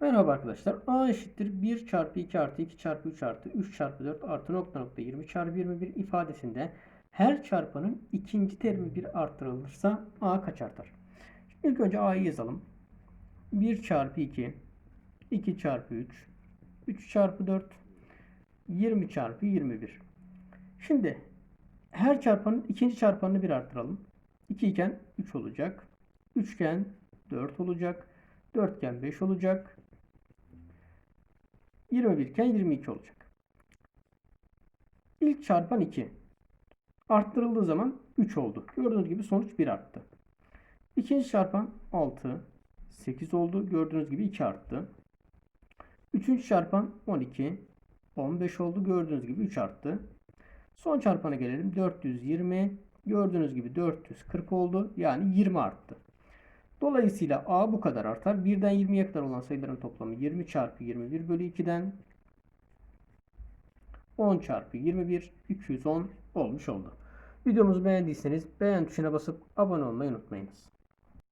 Merhaba arkadaşlar. A eşittir 1 çarpı 2 artı 2 çarpı 3 artı 3 çarpı 4 artı nokta nokta 20 çarpı 21 ifadesinde her çarpanın ikinci terimi bir arttırılırsa A kaç artar? Şimdi ilk önce A'yı yazalım. 1 çarpı 2 2 çarpı 3 3 çarpı 4 20 çarpı 21 Şimdi her çarpanın ikinci çarpanını bir arttıralım. 2 iken 3 olacak. 3 iken 4 olacak. 4 iken 5 olacak. 21 iken 22 olacak. İlk çarpan 2. Arttırıldığı zaman 3 oldu. Gördüğünüz gibi sonuç 1 arttı. İkinci çarpan 6. 8 oldu. Gördüğünüz gibi 2 arttı. Üçüncü çarpan 12. 15 oldu. Gördüğünüz gibi 3 arttı. Son çarpana gelelim. 420. Gördüğünüz gibi 440 oldu. Yani 20 arttı. Dolayısıyla A bu kadar artar. 1'den 20'ye kadar olan sayıların toplamı 20 çarpı 21 bölü 2'den 10 çarpı 21 210 olmuş oldu. Videomuzu beğendiyseniz beğen tuşuna basıp abone olmayı unutmayınız.